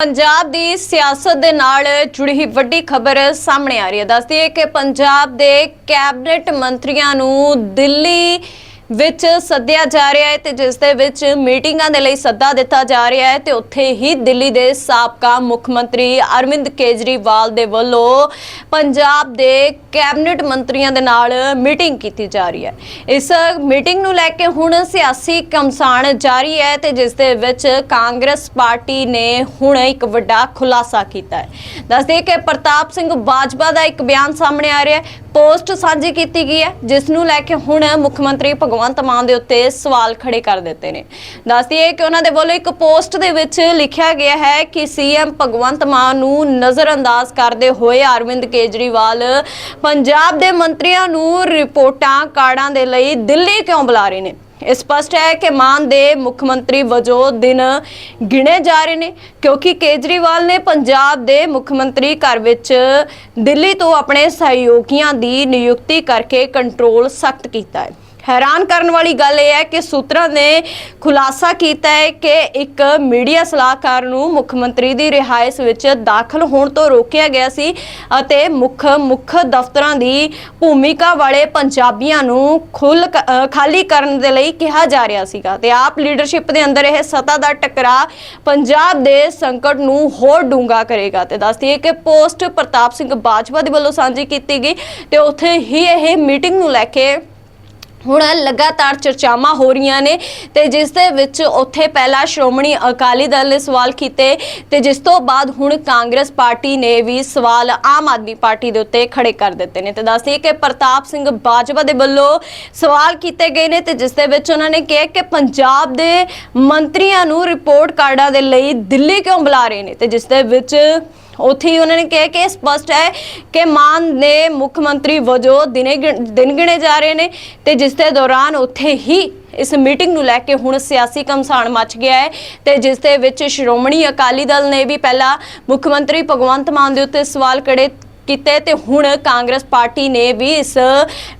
ਪੰਜਾਬ ਦੀ ਸਿਆਸਤ ਦੇ ਨਾਲ ਜੁੜੀ ਵੱਡੀ ਖਬਰ ਸਾਹਮਣੇ ਆ ਰਹੀ ਹੈ। ਦੱਸਦੀ ਹੈ ਕਿ ਪੰਜਾਬ ਦੇ ਕੈਬਨਿਟ ਮੰਤਰੀਆਂ ਨੂੰ ਦਿੱਲੀ ਵਿੱਚ ਸੱਦਿਆ ਜਾ ਰਿਹਾ ਹੈ ਤੇ ਜਿਸ ਦੇ ਵਿੱਚ ਮੀਟਿੰਗਾਂ ਦੇ ਲਈ ਸੱਦਾ ਦਿੱਤਾ ਜਾ ਰਿਹਾ ਹੈ ਤੇ ਉੱਥੇ ਹੀ ਦਿੱਲੀ ਦੇ ਸਾਬਕਾ ਮੁੱਖ ਮੰਤਰੀ ਅਰਵਿੰਦ ਕੇਜਰੀਵਾਲ ਦੇ ਵੱਲੋਂ ਪੰਜਾਬ ਦੇ ਕੈਬਨਿਟ ਮੰਤਰੀਆਂ ਦੇ ਨਾਲ ਮੀਟਿੰਗ ਕੀਤੀ ਜਾ ਰਹੀ ਹੈ। ਇਸ ਮੀਟਿੰਗ ਨੂੰ ਲੈ ਕੇ ਹੁਣ ਸਿਆਸੀ ਕਮਸਾਨ ਜਾਰੀ ਹੈ ਤੇ ਜਿਸ ਦੇ ਵਿੱਚ ਕਾਂਗਰਸ ਪਾਰਟੀ ਨੇ ਹੁਣ ਇੱਕ ਵੱਡਾ ਖੁਲਾਸਾ ਕੀਤਾ ਹੈ। ਦੱਸਦੇ ਕਿ ਪ੍ਰਤਾਪ ਸਿੰਘ ਬਾਜਵਾ ਦਾ ਇੱਕ ਬਿਆਨ ਸਾਹਮਣੇ ਆ ਰਿਹਾ ਹੈ। ਪੋਸਟ ਸਾਂਝੀ ਕੀਤੀ ਗਈ ਹੈ, ਜਿਸ ਨੂੰ ਲੈ ਕੇ ਹੁਣ ਮੁੱਖ ਮੰਤਰੀ ਭਗਵੰਤ ਮਾਨ ਦੇ ਉੱਤੇ ਸਵਾਲ ਖੜੇ ਕਰ ਦਿੱਤੇ ਨੇ। ਦੱਸਦੀ ਹੈ ਕਿ ਉਹਨਾਂ ਦੇ ਵੱਲੋਂ ਇੱਕ ਪੋਸਟ ਦੇ ਵਿੱਚ ਲਿਖਿਆ ਗਿਆ ਹੈ ਕਿ ਸੀਐਮ ਭਗਵੰਤ ਮਾਨ ਨੂੰ ਨਜ਼ਰਅੰਦਾਜ਼ ਕਰਦੇ ਹੋਏ ਅਰਵਿੰਦ ਕੇਜਰੀਵਾਲ ਪੰਜਾਬ ਦੇ ਮੰਤਰੀਆਂ ਨੂੰ ਰਿਪੋਰਟਾਂ ਕਾਰਡਾਂ ਦੇ ਲਈ ਦਿੱਲੀ ਕਿਉਂ ਬੁਲਾ ਰਹੇ ਨੇ? ਇਹ ਸਪਸ਼ਟ ਹੈ ਕਿ ਮਾਨ ਦੇ ਮੁੱਖ ਮੰਤਰੀ ਵਜੋਂ ਦਿਨ ਗਿਣੇ ਜਾ ਰਹੇ ਨੇ, ਕਿਉਂਕਿ ਕੇਜਰੀਵਾਲ ਨੇ ਪੰਜਾਬ ਦੇ ਮੁੱਖ ਮੰਤਰੀ ਘਰ ਵਿੱਚ ਦਿੱਲੀ ਤੋਂ ਆਪਣੇ ਸਹਿਯੋਗੀਆਂ ਦੀ ਨਿਯੁਕਤੀ ਕਰਕੇ ਕੰਟਰੋਲ ਸਖਤ ਕੀਤਾ ਹੈ। ਹੈਰਾਨ ਕਰਨ ਵਾਲੀ ਗੱਲ ਇਹ ਹੈ ਕਿ ਸੂਤਰਾਂ ਨੇ ਖੁਲਾਸਾ ਕੀਤਾ ਹੈ ਕਿ ਇੱਕ ਮੀਡੀਆ ਸਲਾਹਕਾਰ ਨੂੰ ਮੁੱਖ ਮੰਤਰੀ ਦੀ ਰਿਹਾਇਸ਼ ਵਿੱਚ ਦਾਖਲ ਹੋਣ ਤੋਂ ਰੋਕਿਆ ਗਿਆ ਸੀ ਅਤੇ ਮੁੱਖ ਮੁੱਖ ਦਫ਼ਤਰਾਂ ਦੀ ਭੂਮਿਕਾ ਵਾਲੇ ਪੰਜਾਬੀਆਂ ਨੂੰ ਖੁੱਲ ਅ, ਖਾਲੀ ਕਰਨ ਦੇ ਲਈ ਕਿਹਾ ਜਾ ਰਿਹਾ ਸੀਗਾ ਤੇ ਆਪ ਲੀਡਰਸ਼ਿਪ ਦੇ ਅੰਦਰ ਇਹ ਸੱਤਾ ਦਾ ਟਕਰਾਅ ਪੰਜਾਬ ਦੇ ਸੰਕਟ ਨੂੰ ਹੋਰ ਡੂੰਘਾ ਕਰੇਗਾ ਤੇ ਦੱਸਦੀ ਹੈ ਕਿ ਪੋਸਟ ਪ੍ਰਤਾਪ ਸਿੰਘ ਬਾਜਵਾ ਦੇ ਵੱਲੋਂ ਸਾਂਝੀ ਕੀਤੀ ਗਈ ਤੇ ਉੱਥੇ ਹੀ ਇਹ ਮੀਟਿੰਗ ਨੂੰ ਲੈ ਕੇ ਹੁਣ ਲਗਾਤਾਰ ਚਰਚਾਵਾਂ ਹੋ ਰਹੀਆਂ ਨੇ ਤੇ ਜਿਸ ਦੇ ਵਿੱਚ ਉੱਥੇ ਪਹਿਲਾ ਸ਼੍ਰੋਮਣੀ ਅਕਾਲੀ ਦਲ ਨੇ ਸਵਾਲ ਕੀਤੇ ਤੇ ਜਿਸ ਤੋਂ ਬਾਅਦ ਹੁਣ ਕਾਂਗਰਸ ਪਾਰਟੀ ਨੇ ਵੀ ਸਵਾਲ ਆਮ ਆਦਮੀ ਪਾਰਟੀ ਦੇ ਉੱਤੇ ਖੜੇ ਕਰ ਦਿੱਤੇ ਨੇ। ਤੇ ਦੱਸਦੀ ਕਿ ਪ੍ਰਤਾਪ ਸਿੰਘ ਬਾਜਵਾ ਦੇ ਵੱਲੋਂ ਸਵਾਲ ਕੀਤੇ ਗਏ ਨੇ ਤੇ ਜਿਸ ਦੇ ਵਿੱਚ ਉਹਨਾਂ ਨੇ ਕਿਹਾ ਕਿ ਪੰਜਾਬ ਦੇ ਮੰਤਰੀਆਂ ਨੂੰ ਰਿਪੋਰਟ ਕਾਰਡਾਂ ਦੇ ਲਈ ਦਿੱਲੀ ਕਿਉਂ ਬੁਲਾ ਰਹੇ ਨੇ ਤੇ ਜਿਸ ਦੇ ਵਿੱਚ ਉੱਥੇ ਹੀ ਉਹਨਾਂ ਨੇ ਕਿਹਾ ਕਿ ਇਹ ਸਪਸ਼ਟ ਹੈ ਕਿ ਮਾਨ ਦੇ ਮੁੱਖ ਮੰਤਰੀ ਵਜੋਂ ਦਿਨੇ ਗਿਣ- ਦਿਨ ਗਿਣੇ ਜਾ ਰਹੇ ਨੇ ਤੇ ਜਿਸ ਦੇ ਦੌਰਾਨ ਉੱਥੇ ਹੀ ਇਸ ਮੀਟਿੰਗ ਨੂੰ ਲੈ ਕੇ ਹੁਣ ਸਿਆਸੀ ਕਮਸਾਨ ਮਚ ਗਿਆ ਹੈ ਤੇ ਜਿਸ ਦੇ ਵਿੱਚ ਸ਼੍ਰੋਮਣੀ ਅਕਾਲੀ ਦਲ ਨੇ ਵੀ ਪਹਿਲਾਂ ਮੁੱਖ ਮੰਤਰੀ ਭਗਵੰਤ ਮਾਨ ਦੇ ਉੱਤੇ ਸਵਾਲ ਕੜੇ ਕੀਤੇ ਤੇ ਹੁਣ ਕਾਂਗਰਸ ਪਾਰਟੀ ਨੇ ਵੀ ਇਸ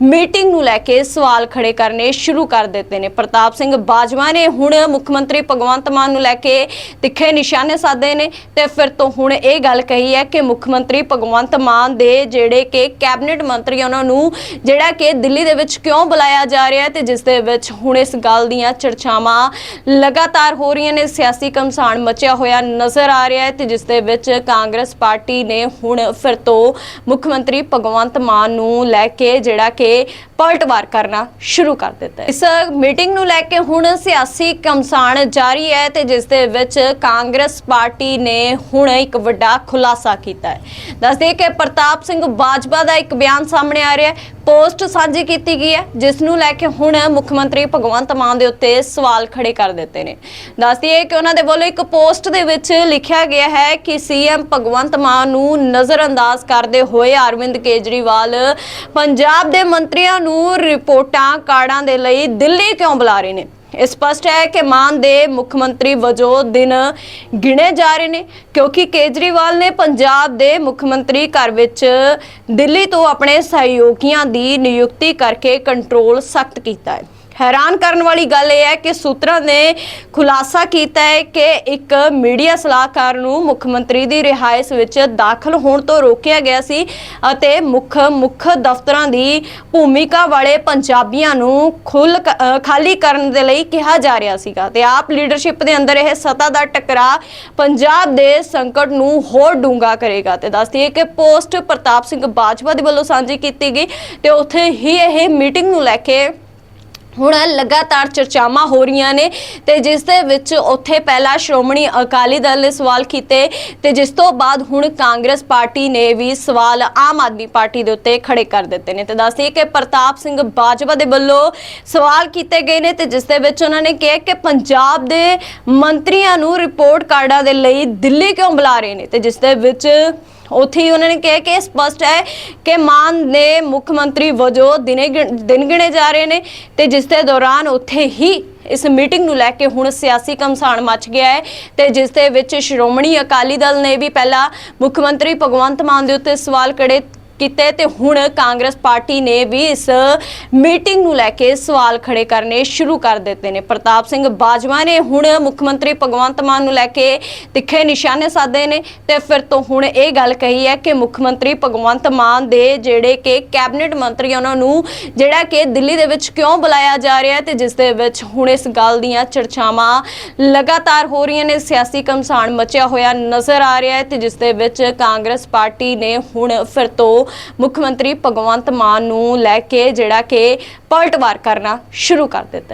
ਮੀਟਿੰਗ ਨੂੰ ਲੈ ਕੇ ਸਵਾਲ ਖੜੇ ਕਰਨੇ ਸ਼ੁਰੂ ਕਰ ਦਿੱਤੇ ਨੇ। ਪ੍ਰਤਾਪ ਸਿੰਘ ਬਾਜਵਾ ਨੇ ਹੁਣ ਮੁੱਖ ਮੰਤਰੀ ਭਗਵੰਤ ਮਾਨ ਨੂੰ ਲੈ ਕੇ ਤਿੱਖੇ ਨਿਸ਼ਾਨੇ ਸਾਧੇ ਨੇ ਤੇ ਫਿਰ ਤੋਂ ਹੁਣ ਇਹ ਗੱਲ ਕਹੀ ਹੈ ਕਿ ਮੁੱਖ ਮੰਤਰੀ ਭਗਵੰਤ ਮਾਨ ਦੇ ਜਿਹੜੇ ਕਿ ਕੈਬਨਿਟ ਮੰਤਰੀ ਉਹਨਾਂ ਨੂੰ ਜਿਹੜਾ ਕਿ ਦਿੱਲੀ ਦੇ ਵਿੱਚ ਕਿਉਂ ਬੁਲਾਇਆ ਜਾ ਰਿਹਾ ਹੈ ਤੇ ਜਿਸ ਦੇ ਵਿੱਚ ਹੁਣ ਇਸ ਗੱਲ ਦੀਆਂ ਚਰਚਾਵਾਂ ਲਗਾਤਾਰ ਹੋ ਰਹੀਆਂ ਨੇ। ਸਿਆਸੀ ਕਮਸਾਨ ਮਚਿਆ ਹੋਇਆ ਨਜ਼ਰ ਆ ਰਿਹਾ ਹੈ ਤੇ ਜਿਸ ਦੇ ਵਿੱਚ ਕਾਂਗਰਸ ਪਾਰਟੀ ਨੇ ਹੁਣ ਫਿਰ ਤੋਂ ਮੁੱਖ ਮੰਤਰੀ ਭਗਵੰਤ ਮਾਨ ਨੂੰ ਲੈ ਕੇ ਜਿਹੜਾ ਕਿ ਪਲਟਵਾਰ ਕਰਨਾ ਸ਼ੁਰੂ ਕਰ ਦਿੱਤਾ ਇਸ ਮੀਟਿੰਗ ਨੂੰ ਲੈ ਕੇ ਹੁਣ ਸਿਆਸੀ ਕਮਸਾਨ ਜਾਰੀ ਹੈ ਤੇ ਜਿਸ ਦੇ ਵਿੱਚ ਕਾਂਗਰਸ ਪਾਰਟੀ ਨੇ ਹੁਣ ਇੱਕ ਵੱਡਾ ਖੁਲਾਸਾ ਕੀਤਾ ਹੈ। ਦੱਸਦੇ ਕਿ ਪ੍ਰਤਾਪ ਸਿੰਘ ਬਾਜਵਾ ਦਾ ਇੱਕ ਬਿਆਨ ਸਾਹਮਣੇ ਆ ਰਿਹਾ ਹੈ। ਪੋਸਟ ਸਾਂਝੀ ਕੀਤੀ ਗਈ ਹੈ, ਜਿਸ ਨੂੰ ਲੈ ਕੇ ਹੁਣ ਮੁੱਖ ਮੰਤਰੀ ਭਗਵੰਤ ਮਾਨ ਦੇ ਉੱਤੇ ਸਵਾਲ ਖੜੇ ਕਰ ਦਿੱਤੇ ਨੇ। ਦੱਸਦੀ ਹੈ ਕਿ ਉਹਨਾਂ ਦੇ ਵੱਲੋਂ ਇੱਕ ਪੋਸਟ ਦੇ ਵਿੱਚ ਲਿਖਿਆ ਗਿਆ ਹੈ ਕਿ ਸੀਐਮ ਭਗਵੰਤ ਮਾਨ ਨੂੰ ਨਜ਼ਰਅੰਦਾਜ਼ ਕਰਦੇ ਹੋਏ ਅਰਵਿੰਦ ਕੇਜਰੀਵਾਲ ਪੰਜਾਬ ਦੇ ਮੰਤਰੀਆਂ ਨੂੰ ਰਿਪੋਰਟਾਂ ਕਾਰਡਾਂ ਦੇ ਲਈ ਦਿੱਲੀ ਕਿਉਂ ਬੁਲਾ ਰਹੇ ਨੇ? ਇਹ ਸਪਸ਼ਟ ਹੈ ਕਿ ਮਾਨ ਦੇ ਮੁੱਖ ਮੰਤਰੀ ਵਜੋਂ ਦਿਨ ਗਿਣੇ ਜਾ ਰਹੇ ਨੇ, ਕਿਉਂਕਿ ਕੇਜਰੀਵਾਲ ਨੇ ਪੰਜਾਬ ਦੇ ਮੁੱਖ ਮੰਤਰੀ ਘਰ ਵਿੱਚ ਦਿੱਲੀ ਤੋਂ ਆਪਣੇ ਸਹਿਯੋਗੀਆਂ ਦੀ ਨਿਯੁਕਤੀ ਕਰਕੇ ਕੰਟਰੋਲ ਸਖਤ ਕੀਤਾ ਹੈ। ਹੈਰਾਨ ਕਰਨ ਵਾਲੀ ਗੱਲ ਇਹ ਹੈ ਕਿ ਸੂਤਰਾਂ ਨੇ ਖੁਲਾਸਾ ਕੀਤਾ ਹੈ ਕਿ ਇੱਕ ਮੀਡੀਆ ਸਲਾਹਕਾਰ ਨੂੰ ਮੁੱਖ ਮੰਤਰੀ ਦੀ ਰਿਹਾਇਸ਼ ਵਿੱਚ ਦਾਖਲ ਹੋਣ ਤੋਂ ਰੋਕਿਆ ਗਿਆ ਸੀ ਅਤੇ ਮੁੱਖ ਮੁੱਖ ਦਫ਼ਤਰਾਂ ਦੀ ਭੂਮਿਕਾ ਵਾਲੇ ਪੰਜਾਬੀਆਂ ਨੂੰ ਖੁੱਲ ਅ, ਖਾਲੀ ਕਰਨ ਦੇ ਲਈ ਕਿਹਾ ਜਾ ਰਿਹਾ ਸੀਗਾ ਤੇ ਆਪ ਲੀਡਰਸ਼ਿਪ ਦੇ ਅੰਦਰ ਇਹ ਸੱਤਾ ਦਾ ਟਕਰਾਅ ਪੰਜਾਬ ਦੇ ਸੰਕਟ ਨੂੰ ਹੋਰ ਡੂੰਘਾ ਕਰੇਗਾ ਤੇ ਦੱਸਦੀ ਹੈ ਕਿ ਪੋਸਟ ਪ੍ਰਤਾਪ ਸਿੰਘ ਬਾਜਵਾ ਦੇ ਵੱਲੋਂ ਸਾਂਝੀ ਕੀਤੀ ਗਈ ਤੇ ਉੱਥੇ ਹੀ ਇਹ ਮੀਟਿੰਗ ਨੂੰ ਲੈ ਕੇ ਹੁਣ ਲਗਾਤਾਰ ਚਰਚਾਵਾਂ ਹੋ ਰਹੀਆਂ ਨੇ ਤੇ ਜਿਸ ਦੇ ਵਿੱਚ ਉੱਥੇ ਪਹਿਲਾ ਸ਼੍ਰੋਮਣੀ ਅਕਾਲੀ ਦਲ ਨੇ ਸਵਾਲ ਕੀਤੇ ਤੇ ਜਿਸ ਤੋਂ ਬਾਅਦ ਹੁਣ ਕਾਂਗਰਸ ਪਾਰਟੀ ਨੇ ਵੀ ਸਵਾਲ ਆਮ ਆਦਮੀ ਪਾਰਟੀ ਦੇ ਉੱਤੇ ਖੜੇ ਕਰ ਦਿੱਤੇ ਨੇ ਤੇ ਦੱਸਦੀ ਕਿ ਪ੍ਰਤਾਪ ਸਿੰਘ ਬਾਜਵਾ ਦੇ ਵੱਲੋਂ ਸਵਾਲ ਕੀਤੇ ਗਏ ਨੇ ਤੇ ਜਿਸ ਦੇ ਵਿੱਚ ਉਹਨਾਂ ਨੇ ਕਿਹਾ ਕਿ ਪੰਜਾਬ ਦੇ ਮੰਤਰੀਆਂ ਨੂੰ ਰਿਪੋਰਟ ਕਾਰਡਾਂ ਦੇ ਲਈ ਦਿੱਲੀ ਕਿਉਂ ਬੁਲਾ ਰਹੇ ਨੇ ਤੇ ਜਿਸ ਦੇ ਵਿੱਚ ਉੱਥੇ ਹੀ ਉਹਨਾਂ ਨੇ ਕਿਹਾ ਕਿ ਇਹ ਸਪਸ਼ਟ ਹੈ ਕਿ ਮਾਨ ਨੇ ਮੁੱਖ ਮੰਤਰੀ ਵਜੋਂ ਦਿਨੇ ਗਿਣ- ਦਿਨ ਗਿਣੇ ਜਾ ਰਹੇ ਨੇ ਤੇ ਜਿਸ ਦੇ ਦੌਰਾਨ ਉੱਥੇ ਹੀ ਇਸ ਮੀਟਿੰਗ ਨੂੰ ਲੈ ਕੇ ਹੁਣ ਸਿਆਸੀ ਕਮਸਾਨ ਮਚ ਗਿਆ ਹੈ ਤੇ ਜਿਸ ਦੇ ਵਿੱਚ ਸ਼੍ਰੋਮਣੀ ਅਕਾਲੀ ਦਲ ਨੇ ਵੀ ਪਹਿਲਾਂ ਮੁੱਖ ਮੰਤਰੀ ਭਗਵੰਤ ਮਾਨ ਦੇ ਉੱਤੇ ਸਵਾਲ ਕੜੇ ਕੀਤੇ ਤੇ ਹੁਣ ਕਾਂਗਰਸ ਪਾਰਟੀ ਨੇ ਵੀ ਇਸ ਮੀਟਿੰਗ ਨੂੰ ਲੈ ਕੇ ਸਵਾਲ ਖੜੇ ਕਰਨੇ ਸ਼ੁਰੂ ਕਰ ਦਿੱਤੇ ਨੇ। ਪ੍ਰਤਾਪ ਸਿੰਘ ਬਾਜਵਾ ਨੇ ਹੁਣ ਮੁੱਖ ਮੰਤਰੀ ਭਗਵੰਤ ਮਾਨ ਨੂੰ ਲੈ ਕੇ ਤਿੱਖੇ ਨਿਸ਼ਾਨੇ ਸਾਧੇ ਨੇ ਤੇ ਫਿਰ ਤੋਂ ਹੁਣ ਇਹ ਗੱਲ ਕਹੀ ਹੈ ਕਿ ਮੁੱਖ ਮੰਤਰੀ ਭਗਵੰਤ ਮਾਨ ਦੇ ਜਿਹੜੇ ਕਿ ਕੈਬਨਿਟ ਮੰਤਰੀ ਉਹਨਾਂ ਨੂੰ ਜਿਹੜਾ ਕਿ ਦਿੱਲੀ ਦੇ ਵਿੱਚ ਕਿਉਂ ਬੁਲਾਇਆ ਜਾ ਰਿਹਾ ਹੈ ਤੇ ਜਿਸ ਦੇ ਵਿੱਚ ਹੁਣ ਇਸ ਗੱਲ ਦੀਆਂ ਚਰਚਾਵਾਂ ਲਗਾਤਾਰ ਹੋ ਰਹੀਆਂ ਨੇ। ਸਿਆਸੀ ਕਮਸਾਨ ਮਚਿਆ ਹੋਇਆ ਨਜ਼ਰ ਆ ਰਿਹਾ ਹੈ ਤੇ ਜਿਸ ਦੇ ਵਿੱਚ ਕਾਂਗਰਸ ਪਾਰਟੀ ਨੇ ਹੁਣ ਫਿਰ ਤੋਂ ਮੁੱਖ ਮੰਤਰੀ ਭਗਵੰਤ ਮਾਨ ਨੂੰ ਲੈ ਕੇ ਜਿਹੜਾ ਕਿ ਪਲਟਵਾਰ ਕਰਨਾ ਸ਼ੁਰੂ ਕਰ ਦਿੱਤਾ